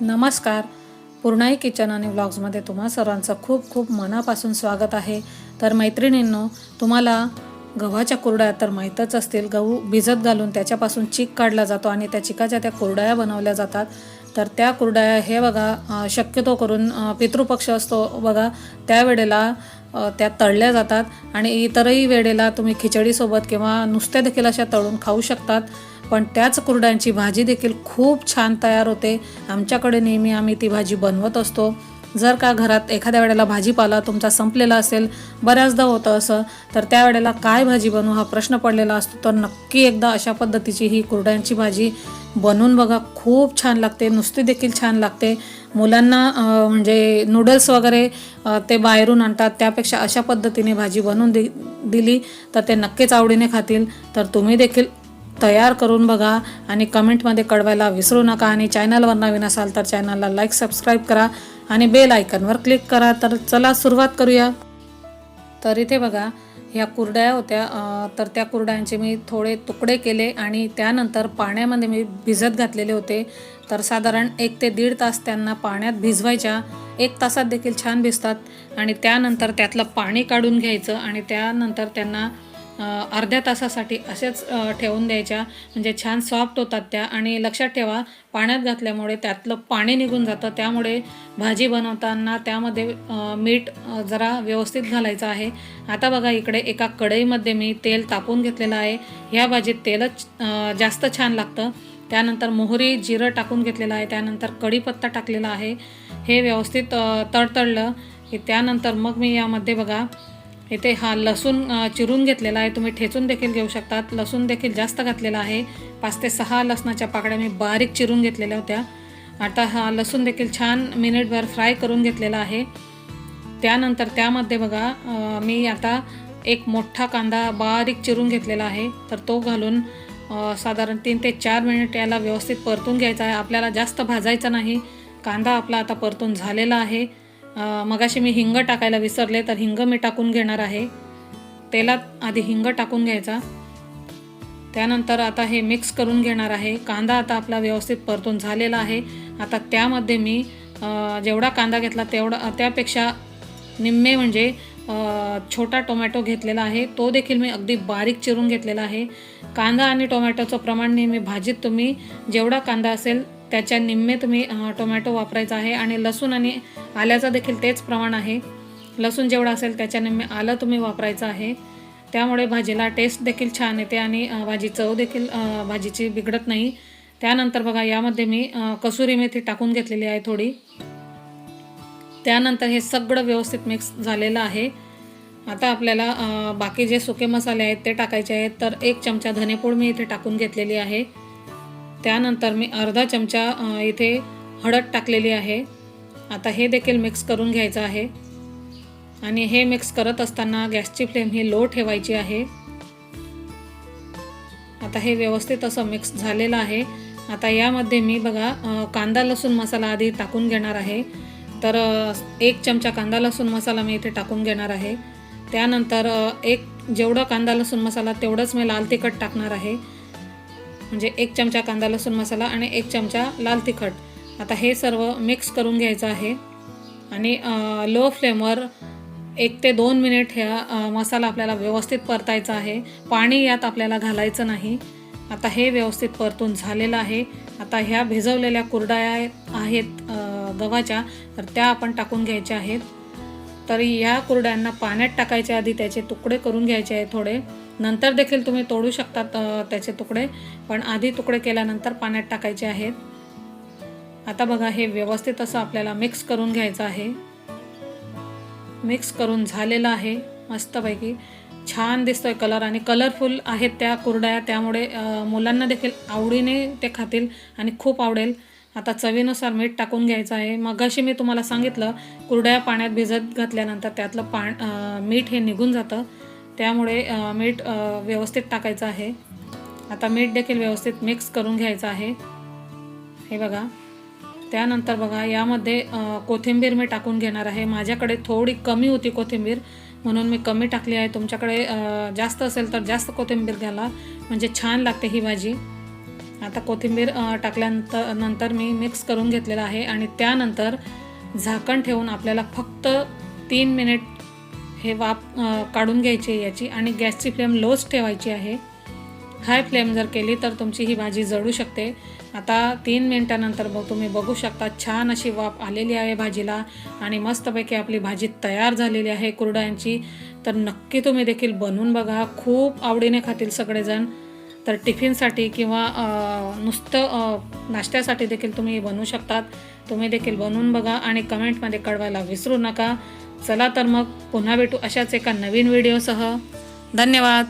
नमस्कार. पूर्णाई किचन आणि ब्लॉग्समध्ये तुम्हा सर्वांचं खूप खूप मनापासून स्वागत आहे. तर मैत्रिणींनो तुम्हाला गव्हाच्या कुरड्या तर माहीतच असतील गहू भिजत घालून त्याच्यापासून चीक काढला जातो आणि त्या चिकाच्या त्या कुरड्या बनवल्या जातात. तर त्या कुरड्या हे बघा शक्यतो करून पितृपक्ष असतो बघा त्यावेळेला त्या तळल्या जातात आणि इतरही वेळेला तुम्ही खिचडीसोबत किंवा नुसत्या देखील अशा तळून खाऊ शकतात. पण त्याच कुरड्यांची भाजी देखील खूप छान तयार होते. आमच्याकडे नेहमी आम्ही ती भाजी बनवत असतो. जर का घरात एखाद्या वेळेला भाजीपाला तुमचा संपलेला असेल बऱ्याचदा होतं असं तर त्यावेळेला काय भाजी बनवू हा प्रश्न पडलेला असतो. तर नक्की एकदा अशा पद्धतीची ही कुरड्यांची भाजी बनवून बघा. खूप छान लागते नुसती देखील छान लागते. मुलांना म्हणजे नूडल्स वगैरे ते बाहेरून आणतात. त्यापेक्षा अशा पद्धतीने भाजी बनवून दि दिली तर ते नक्कीच आवडीने खातील. तर तुम्ही देखील तयार करून बघा आणि कमेंटमध्ये कळवायला विसरू नका आणि चॅनलवर नवीन असाल तर चॅनलला लाईक सबस्क्राईब करा आणि बेल आयकनवर क्लिक करा. तर चला सुरुवात करूया. तर इथे बघा ह्या कुरड्या होत्या. तर त्या कुरड्यांचे मी थोडे तुकडे केले आणि त्यानंतर पाण्यामध्ये मी भिजत घातलेले होते. तर साधारण एक ते दीड तास त्यांना पाण्यात भिजवायच्या. एक तासात देखील छान भिजतात आणि त्यानंतर त्यातलं पाणी काढून घ्यायचं आणि त्यानंतर त्यांना अर्ध्या तासासाठी असेच ठेवून द्यायच्या. म्हणजे छान सॉफ्ट होतात त्या आणि लक्षात ठेवा पाण्यात घातल्यामुळे त्यातलं पाणी निघून जातं. त्यामुळे भाजी बनवताना त्यामध्ये मीठ जरा व्यवस्थित घालायचं आहे. आता बघा इकडे एका कढईमध्ये मी तेल तापून घेतलेलं आहे. ह्या भाजीत तेलच जास्त छान लागतं. त्यानंतर मोहरी जिरं टाकून घेतलेलं आहे. त्यानंतर कढीपत्ता टाकलेला आहे. हे व्यवस्थित तडतडलं की त्यानंतर मग मी यामध्ये बघा इथे हा लसूण चिरून घेतलेला आहे. तुम्ही ठेचून देखील घेऊ शकतात. लसूण देखील जास्त घातलेला आहे. पाच ते सहा लसणाच्या पाकळ्या मी बारीक चिरून घेतलेल्या होत्या. आता हा लसूण देखील छान मिनिटभर फ्राय करून घेतलेला आहे. त्यानंतर त्यामध्ये बघा मी आता एक मोठा कांदा बारीक चिरून घेतलेला आहे. तर तो घालून साधारण तीन ते चार मिनिट याला व्यवस्थित परतून घ्यायचा आहे. आपल्याला जास्त भाजायचा नाही. कांदा आपला आता परतून झालेला आहे. मगाशी मी हिंग टाकायला विसरले तर हिंग मी टाकून घेणार आहे. तेलात आधी हिंग टाकून घ्यायचा. त्यानंतर आता हे मिक्स करून घेणार आहे. कांदा आता आपला व्यवस्थित परतून झालेला आहे. आता त्यामध्ये मी जेवढा कांदा घेतला तेवढा त्यापेक्षा निम्मे म्हणजे छोटा टोमॅटो घेतलेला आहे. तो देखील मी अगदी बारीक चिरून घेतलेला आहे. कांदा आणि टोमॅटोचं प्रमाण नेहमी भाजीत तुम्ही जेवढा कांदा असेल त्याच्या निम्मे तुम्ही टोमॅटो वापरायचा आहे आणि लसूण आणि आल्याचं देखील तेच प्रमाण आहे. लसूण जेवढं असेल त्याच्या निम्मे आलं तुम्ही वापरायचं आहे. त्यामुळे भाजीला टेस्ट देखील छान येते आणि भाजी चव देखील भाजीची बिघडत नाही. त्यानंतर बघा यामध्ये मी कसुरी मेथी टाकून घेतलेली आहे थोडी. त्यानंतर हे सगळं व्यवस्थित मिक्स झालेलं आहे. आता आपल्याला बाकी जे सुके मसाले आहेत ते टाकायचे आहेत. तर एक चमचा धनेपूड मी इथे टाकून घेतलेली आहे. त्यानंतर मी अर्धा चमचा इथे हळद टाकलेली आहे. आता हे देखील मिक्स करून घ्यायचं आहे. आणि हे मिक्स करत असताना गॅसची फ्लेम ही लो ठेवायची आहे. आता हे व्यवस्थित असं मिक्स झालेलं आहे. आता यामध्ये मी बघा कांदा लसूण मसाला आधी टाकून घेणार आहे. तर एक चमचा कांदा लसूण मसाला मी इथे टाकून घेणार आहे. त्यानंतर एक जेवढं कांदा लसूण मसाला तेवढंच मी लाल तिखट टाकणार आहे. म्हणजे एक चमचा कांदा लसूण मसाला आणि एक चमचा लाल तिखट. आता हे सर्व मिक्स करून घ्यायचं आहे. आणि लो फ्लेमवर एक ते दोन मिनिट ह्या मसाला आपल्याला व्यवस्थित परतायचा आहे. पाणी यात आपल्याला घालायचं नाही. आता हे व्यवस्थित परतून झालेलं आहे. आता ह्या भिजवलेल्या कुरडाया आहेत गव्हाच्या तर त्या आपण टाकून घ्यायच्या आहेत. तर या कुरड्यांना पाण्यात टाकायच्या आधी त्याचे तुकडे करून घ्यायचे आहे थोडे. नंतर देखील तुम्ही तोडू शकतात त्याचे तुकडे. पण आधी तुकडे केल्यानंतर पाण्यात टाकायचे आहेत. आता बघा हे व्यवस्थित असं आपल्याला मिक्स करून घ्यायचं आहे. मिक्स करून झालेलं आहे मस्तपैकी. छान दिसतोय कलर आणि कलरफुल आहेत त्या कुरड्या. त्यामुळे मुलांना देखील आवडीने ते खातील आणि खूप आवडेल. आता चवीनुसार मीठ टाकून घ्यायचं आहे. मगाशी मी तुम्हाला सांगितलं कुरड्या पाण्यात भिजत घातल्यानंतर त्यातलं पा मीठ हे निघून जातं. त्यामुळे मीठ व्यवस्थित टाकायचं आहे. आता मीठ देखील व्यवस्थित मिक्स करून घ्यायचं आहे. हे बघा. त्यानंतर बघा यामध्ये कोथिंबीर मी टाकून घेणार आहे. माझ्याकडे थोडी कमी होती कोथिंबीर म्हणून मी कमी टाकली आहे. तुमच्याकडे जास्त असेल तर जास्त कोथिंबीर घ्याला म्हणजे छान लागते ही भाजी. आता कोथिंबीर टाकल्यानंतर नंतर मी मिक्स करून घेतलेलं आहे आणि त्यानंतर झाकण ठेवून आपल्याला फक्त तीन मिनिट हे वाफ काढून घ्यायची आहे याची आणि गॅसची फ्लेम लोच ठेवायची आहे. हाय फ्लेम जर केली तर तुमची ही भाजी जळू शकते. आता तीन मिनटानंतर बघ तुम्ही बघू शकता छान अशी वाफ आलेली आहे भाजीला आणि मस्तपैकी आपली भाजी तयार झालेली आहे कुरड्यांची. तर नक्की तुम्ही देखील बनवून बघा. खूप आवडीने खातील सगळेजण. तर टिफिनसाठी किंवा नुसतं नाश्त्यासाठी देखील तुम्ही बनवू शकतात. तुम्ही देखील बनवून बघा आणि कमेंटमध्ये कळवायला विसरू नका. चला तर मग पुन्हा भेटू अशाच एका नवीन व्हिडिओसह. धन्यवाद.